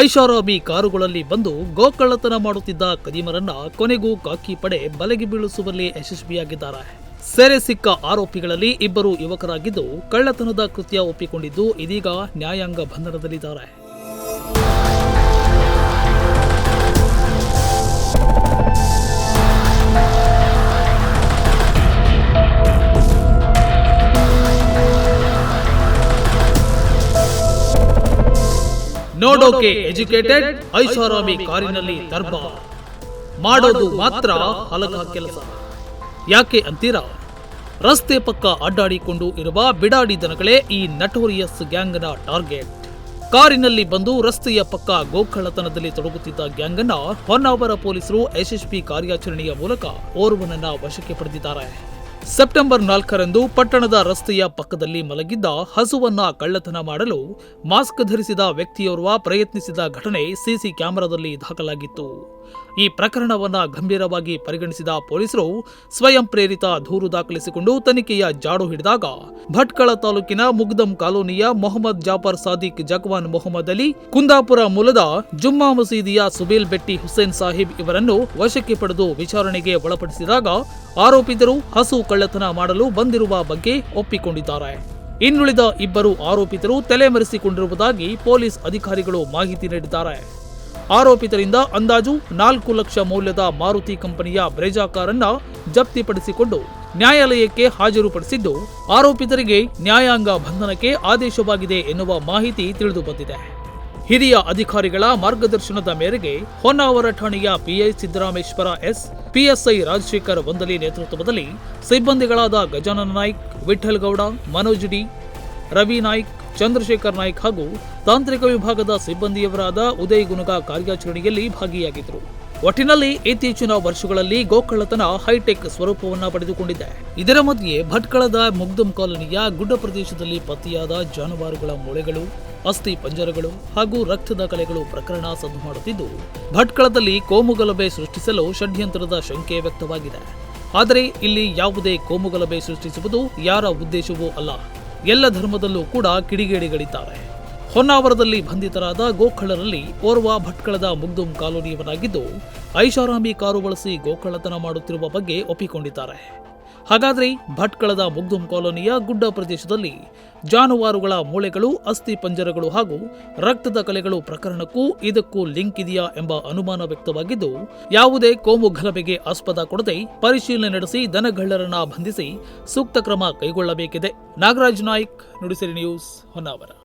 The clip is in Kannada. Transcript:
ಐಷಾರಾಮಿ ಕಾರುಗಳಲ್ಲಿ ಬಂದು ಗೋಕಳ್ಳತನ ಮಾಡುತ್ತಿದ್ದ ಕದೀಮರನ್ನ ಕೊನೆಗೂ ಕಾಕಿ ಪಡೆ ಬಲೆಗೆ ಬೀಳಿಸುವಲ್ಲಿ ಯಶಸ್ವಿಯಾಗಿದ್ದಾರೆ. ಸೆರೆ ಸಿಕ್ಕ ಆರೋಪಿಗಳಲ್ಲಿ ಇಬ್ಬರು ಯುವಕರಾಗಿದ್ದು ಕಳ್ಳತನದ ಕೃತ್ಯ ಒಪ್ಪಿಕೊಂಡಿದ್ದು ಇದೀಗ ನ್ಯಾಯಾಂಗ ಬಂಧನದಲ್ಲಿದ್ದಾರೆ. ನೋಡೋಕೆ ಎಜುಕೇಟೆಡ್ ಐಷಾರಾಮಿ ಕಾರಿನಲ್ಲಿ ದರ್ಬಾರ್. ಮಾಡೋದು ಮಾತ್ರ ಹಲಕ ಕೆಲಸ. ಯಾಕೆ ಅಂತೀರಾ? ರಸ್ತೆ ಪಕ್ಕ ಅಡ್ಡಾಡಿಕೊಂಡು ಇರುವ ಬಿಡಾಡಿ ದನಗಳೇ ಈ ನಟೋರಿಯಸ್ ಗ್ಯಾಂಗ್ನ ಟಾರ್ಗೆಟ್. ಕಾರಿನಲ್ಲಿ ಬಂದು ರಸ್ತೆಯ ಪಕ್ಕ ಗೋಕಳ್ಳತನದಲ್ಲಿ ತೊಡಗುತ್ತಿದ್ದ ಗ್ಯಾಂಗ್ ಅನ್ನ ಹೊನ್ನಾವರ ಪೊಲೀಸರು ಯಶಸ್ವಿ ಕಾರ್ಯಾಚರಣೆಯ ಮೂಲಕ ಓರ್ವನನ್ನ ವಶಕ್ಕೆ ಪಡೆದಿದ್ದಾರೆ. ಸೆಪ್ಟೆಂಬರ್ ನಾಲ್ಕರಂದು ಪಟ್ಟಣದ ರಸ್ತೆಯ ಪಕ್ಕದಲ್ಲಿ ಮಲಗಿದ್ದ ಹಸುವನ್ನ ಕಳ್ಳತನ ಮಾಡಲು ಮಾಸ್ಕ್ ಧರಿಸಿದ ವ್ಯಕ್ತಿಯೋರ್ವ ಪ್ರಯತ್ನಿಸಿದ ಘಟನೆ ಸಿಸಿ ಕ್ಯಾಮೆರಾದಲ್ಲಿ ದಾಖಲಾಗಿತ್ತು. ಈ ಪ್ರಕರಣವನ್ನು ಗಂಭೀರವಾಗಿ ಪರಿಗಣಿಸಿದ ಪೊಲೀಸರು ಸ್ವಯಂ ಪ್ರೇರಿತ ದೂರು ದಾಖಲಿಸಿಕೊಂಡು ತನಿಖೆಯ ಜಾಡು ಹಿಡಿದಾಗ ಭಟ್ಕಳ ತಾಲೂಕಿನ ಮುಗ್ದಂ ಕಾಲೋನಿಯ ಮೊಹಮ್ಮದ್ ಜಾಫರ್ ಸಾದಿಕ್ ಜಗ್ವಾನ್ ಮೊಹಮ್ಮದ್ ಅಲಿ, ಕುಂದಾಪುರ ಮೂಲದ ಜುಮ್ಮಾ ಮಸೀದಿಯ ಸುಬೇಲ್ ಬೆಟ್ಟಿ ಹುಸೇನ್ ಸಾಹಿಬ್ ಇವರನ್ನು ವಶಕ್ಕೆ ಪಡೆದು ವಿಚಾರಣೆಗೆ ಒಳಪಡಿಸಿದಾಗ ಆರೋಪಿತರು ಹಸು ಕಳ್ಳತನ ಮಾಡಲು ಬಂದಿರುವ ಬಗ್ಗೆ ಒಪ್ಪಿಕೊಂಡಿದ್ದಾರೆ. ಇನ್ನುಳಿದ ಇಬ್ಬರು ಆರೋಪಿತರು ತಲೆಮರೆಸಿಕೊಂಡಿರುವುದಾಗಿ ಪೊಲೀಸ್ ಅಧಿಕಾರಿಗಳು ಮಾಹಿತಿ ನೀಡಿದ್ದಾರೆ. ಆರೋಪಿತರಿಂದ ಅಂದಾಜು ನಾಲ್ಕು ಲಕ್ಷ ಮೌಲ್ಯದ ಮಾರುತಿ ಕಂಪನಿಯ ಬ್ರೆಜಾ ಕಾರನ್ನ ಜಪ್ತಿಪಡಿಸಿಕೊಂಡು ನ್ಯಾಯಾಲಯಕ್ಕೆ ಹಾಜರುಪಡಿಸಿದ್ದು, ಆರೋಪಿತರಿಗೆ ನ್ಯಾಯಾಂಗ ಬಂಧನಕ್ಕೆ ಆದೇಶವಾಗಿದೆ ಎನ್ನುವ ಮಾಹಿತಿ ತಿಳಿದು ಬಂದಿದೆ ಹಿರಿಯ ಅಧಿಕಾರಿಗಳ ಮಾರ್ಗದರ್ಶನದ ಮೇರೆಗೆ ಹೊನ್ನಾವರ ಠಾಣೆಯ PI Siddarameshwar S, PSI Rajashekar Vandali ನೇತೃತ್ವದಲ್ಲಿ ಸಿಬ್ಬಂದಿಗಳಾದ ಗಜಾನನ ನಾಯ್ಕ್ ವಿಠಲ್ ಗೌಡ, ಮನೋಜ್ ಡಿ, ರವಿ ನಾಯ್ಕ್, ಚಂದ್ರಶೇಖರ್ ನಾಯ್ಕ್ ಹಾಗೂ ತಾಂತ್ರಿಕ ವಿಭಾಗದ ಸಿಬ್ಬಂದಿಯವರಾದ ಉದಯ್ ಗುಣಗ ಕಾರ್ಯಾಚರಣೆಯಲ್ಲಿ ಭಾಗಿಯಾಗಿದ್ದರು. ಒಟ್ಟಿನಲ್ಲಿ ಇತ್ತೀಚಿನ ವರ್ಷಗಳಲ್ಲಿ ಗೋಕಳ್ಳತನ ಹೈಟೆಕ್ ಸ್ವರೂಪವನ್ನು ಪಡೆದುಕೊಂಡಿದೆ. ಇದರ ಮಧ್ಯೆ ಭಟ್ಕಳದ ಮುಗ್ದಂ ಕಾಲೋನಿಯ ಗುಡ್ಡ ಪ್ರದೇಶದಲ್ಲಿ ಪತ್ತೆಯಾದ ಜಾನುವಾರುಗಳ ಮೊಳೆಗಳು, ಅಸ್ಥಿ ಪಂಜರಗಳು ಹಾಗೂ ರಕ್ತದ ಕಲೆಗಳು ಪ್ರಕರಣ ಸದ್ದು ಮಾಡುತ್ತಿದ್ದು, ಭಟ್ಕಳದಲ್ಲಿ ಕೋಮುಗಲಭೆ ಸೃಷ್ಟಿಸಲು ಷಡ್ಯಂತ್ರದ ಶಂಕೆ ವ್ಯಕ್ತವಾಗಿದೆ. ಆದರೆ ಇಲ್ಲಿ ಯಾವುದೇ ಕೋಮುಗಲಭೆ ಸೃಷ್ಟಿಸುವುದು ಯಾರ ಉದ್ದೇಶವೂ ಅಲ್ಲ. ಎಲ್ಲ ಧರ್ಮದಲ್ಲೂ ಕೂಡ ಕಿಡಿಗೇಡಿಗಳಿದ್ದಾರೆ. ಹೊನ್ನಾವರದಲ್ಲಿ ಬಂಧಿತರಾದ ಗೋಕಳರಲ್ಲಿ ಓರ್ವ ಭಟ್ಕಳದ ಮುಗ್ದುಂ ಕಾಲೋನಿಯವನಾಗಿದ್ದು ಐಷಾರಾಮಿ ಕಾರು ಬಳಸಿ ಗೋಕಳ್ಳತನ ಮಾಡುತ್ತಿರುವ ಬಗ್ಗೆ ಒಪ್ಪಿಕೊಂಡಿದ್ದಾರೆ. ಹಾಗಾದರೆ ಭಟ್ಕಳದ ಮುಗ್ದುಂ ಕಾಲೋನಿಯ ಗುಡ್ಡ ಪ್ರದೇಶದಲ್ಲಿ ಜಾನುವಾರುಗಳ ಮೂಳೆಗಳು, ಅಸ್ಥಿ ಪಂಜರಗಳು ಹಾಗೂ ರಕ್ತದ ಕಲೆಗಳು ಪ್ರಕರಣಕ್ಕೂ ಇದಕ್ಕೂ ಲಿಂಕ್ ಇದೆಯಾ ಎಂಬ ಅನುಮಾನ ವ್ಯಕ್ತವಾಗಿದ್ದು, ಯಾವುದೇ ಕೋಮು ಗಲಭೆಗೆ ಆಸ್ಪದ ಕೊಡದೆ ಪರಿಶೀಲನೆ ನಡೆಸಿ ದನಗಳ್ಳರನ್ನ ಬಂಧಿಸಿ ಸೂಕ್ತ ಕ್ರಮ ಕೈಗೊಳ್ಳಬೇಕಿದೆ. ನಾಗರಾಜ್ ನಾಯ್ಕ್, ನುಡಿಸಿರಿ ನ್ಯೂಸ್, ಹೊನ್ನಾವರ.